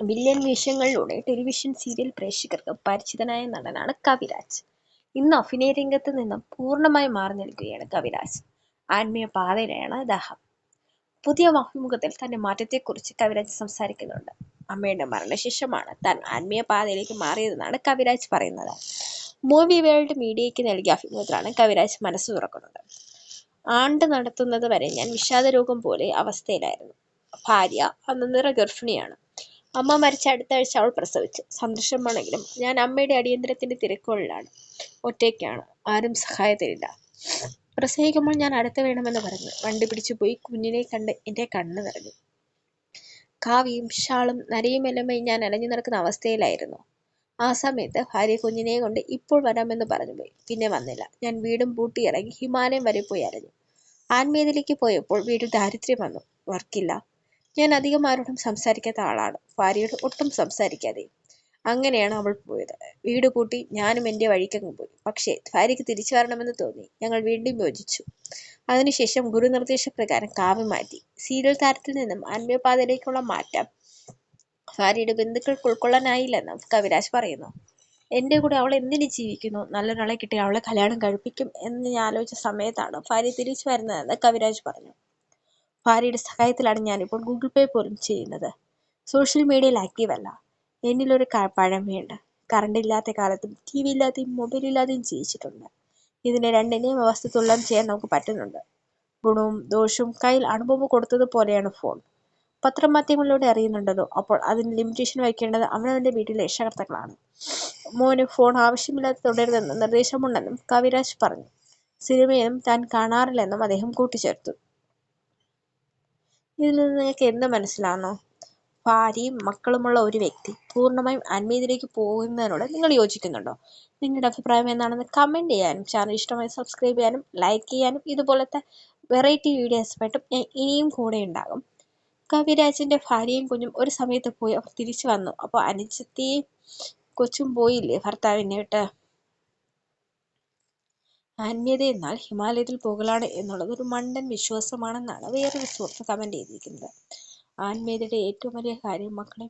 Billion വേഷങ്ങളിലൂടെ television serial പ്രേക്ഷകർക്ക് പരിചിതനായ നടനാണ് കവിരാജ്. ഇന്ന് അഭിനയ രംഗത്ത് നിന്നും പൂർണമായി മാറി നിൽക്കുകയാണ് കവിരാജ്. ആത്മീയ പാതയിലാണ് അദ്ദേഹം പുതിയ അഭിമുഖത്തിൽ തന്റെ മാറ്റത്തെക്കുറിച്ച് കവിരാജ് സംസാരിക്കുന്നുണ്ട്. അമ്മയുടെ മരണശേഷമാണ് താൻ ആത്മീയ പാതയിലേക്ക് മാറിയതെന്നാണ് കവിരാജ് പറയുന്നത്. മൂവി വേൾഡ് മീഡിയയ്ക്ക് നൽകിയ അഭിമുഖത്തിലാണ് കവിരാജ് മനസ്സ് തുറക്കുന്നത്. ആണ്ട് നടത്തുന്നത് വരെ ഞാൻ വിഷാദരോഗം പോലെ അവസ്ഥയിലായിരുന്നു. ഭാര്യ അന്ന് നിറ ഗർഭിണിയാണ്. അമ്മ മരിച്ച അടുത്ത ആഴ്ച അവൾ പ്രസവിച്ചു. സന്തോഷമാണെങ്കിലും ഞാൻ അമ്മയുടെ അടിയന്തരത്തിന്റെ തിരക്കുകളിലാണ്. ഒറ്റയ്ക്കാണ്. ആരും സഹായത്തിനില്ല. പ്രസവിക്കുമ്പോൾ ഞാൻ അടുത്ത് വേണമെന്ന് പറഞ്ഞു. വണ്ടി പിടിച്ചു പോയി കുഞ്ഞിനെ കണ്ട് എന്റെ കണ്ണ് നിറഞ്ഞു. കാവിയും ഷാളും നരയുമെല്ലാമായി ഞാൻ അലഞ്ഞു നടക്കുന്ന അവസ്ഥയിലായിരുന്നു. ആ സമയത്ത് ഭാര്യ കുഞ്ഞിനെ കൊണ്ട് ഇപ്പോൾ വരാമെന്ന് പറഞ്ഞു പോയി. പിന്നെ വന്നില്ല. ഞാൻ വീടും പൂട്ടി ഇറങ്ങി ഹിമാലയം വരെ പോയി അലഞ്ഞു. ആൻമേദിലേക്ക് പോയപ്പോൾ വീട് ദാരിദ്ര്യം വന്നു. വർക്കില്ല. ഞാൻ അധികം ആരോടും സംസാരിക്കാത്ത ആളാണ്. ഭാര്യയോട് ഒട്ടും സംസാരിക്കാതെ. അങ്ങനെയാണ് അവൾ പോയത്. വീട് കൂട്ടി ഞാനും എന്റെ വഴിക്കങ്ങ് പോയി. പക്ഷേ ഭാര്യയ്ക്ക് തിരിച്ചു വരണമെന്ന് തോന്നി. ഞങ്ങൾ വീണ്ടും യോജിച്ചു. അതിനുശേഷം ഗുരു നിർദ്ദേശപ്രകാരം കാവ്യ മാറ്റി. സീരിയൽ താരത്തിൽ നിന്നും ആത്മീയപാതയിലേക്കുള്ള മാറ്റം ഭാര്യയുടെ ബന്ധുക്കൾക്ക് ഉൾക്കൊള്ളാനായില്ലെന്നും കവിരാജ് പറയുന്നു. എന്റെ കൂടെ അവൾ എന്തിനു ജീവിക്കുന്നു? നല്ലൊരാളെ കിട്ടി അവളെ കല്യാണം കഴിപ്പിക്കും എന്ന് ഞാൻ ആലോചിച്ച സമയത്താണ് ഭാര്യ തിരിച്ചു വരുന്നതെന്ന് കവിരാജ് പറഞ്ഞു. ഭാര്യയുടെ സഹായത്തിലാണ് ഞാനിപ്പോൾ ഗൂഗിൾ പേ പോലും ചെയ്യുന്നത്. സോഷ്യൽ മീഡിയയിൽ ആക്റ്റീവല്ല എന്നിലൊരു പഴമയുണ്ട് കറണ്ട് ഇല്ലാത്ത കാലത്തും ടി വി ഇല്ലാതെയും മൊബൈൽ ഇല്ലാതെയും ജീവിച്ചിട്ടുണ്ട്. ഇതിനെ രണ്ടിനെയും അവസ്ഥ ചെയ്യാൻ നമുക്ക് പറ്റുന്നുണ്ട്. ഗുണവും ദോഷവും കയ്യിൽ അനുഭവം കൊടുത്തതുപോലെയാണ് ഫോൺ പത്രമാധ്യമങ്ങളിലൂടെ അറിയുന്നുണ്ടല്ലോ. അപ്പോൾ അതിന് ലിമിറ്റേഷൻ വയ്ക്കേണ്ടത് അവനവന്റെ വീട്ടിലെ രക്ഷകർത്താക്കളാണ്. മോന് ഫോൺ ആവശ്യമില്ലാതെ തുടരുതെന്ന് നിർദ്ദേശമുണ്ടെന്നും കവിരാജ് പറഞ്ഞു. സിനിമയും താൻ കാണാറില്ലെന്നും അദ്ദേഹം കൂട്ടിച്ചേർത്തു. ഇതിൽ നിന്ന് നിങ്ങൾക്ക് എന്ത് മനസ്സിലാകുന്നു ഭാര്യയും മക്കളുമുള്ള ഒരു വ്യക്തി പൂർണമായും ആത്മീയതയിലേക്ക് പോകുന്നതിനോട് നിങ്ങൾ യോജിക്കുന്നുണ്ടോ? നിങ്ങളുടെ അഭിപ്രായം എന്താണെന്ന് കമന്റ് ചെയ്യാനും ചാനൽ ഇഷ്ടമായി സബ്സ്ക്രൈബ് ചെയ്യാനും ലൈക്ക് ചെയ്യാനും ഇതുപോലത്തെ വെറൈറ്റി വീഡിയോസുമായിട്ടും ഞാൻ ഇനിയും കൂടെ ഉണ്ടാകും. കവിരാജിന്റെ ഭാര്യയും കുഞ്ഞും ഒരു സമയത്ത് പോയി അവർ തിരിച്ചു വന്നു. അപ്പോൾ അനുജത്തിയും കൊച്ചും പോയില്ലേ ഭർത്താവിനെ വിട്ട്? ആത്മീയത എന്നാൽ ഹിമാലയത്തിൽ പോകലാണ് എന്നുള്ളത് ഒരു മണ്ടൻ വിശ്വാസമാണെന്നാണ് വേറൊരു സുഹൃത്ത് കമന്റ് ചെയ്തിരിക്കുന്നത് ആത്മീയതയുടെ ഏറ്റവും വലിയ കാര്യം മക്കളെ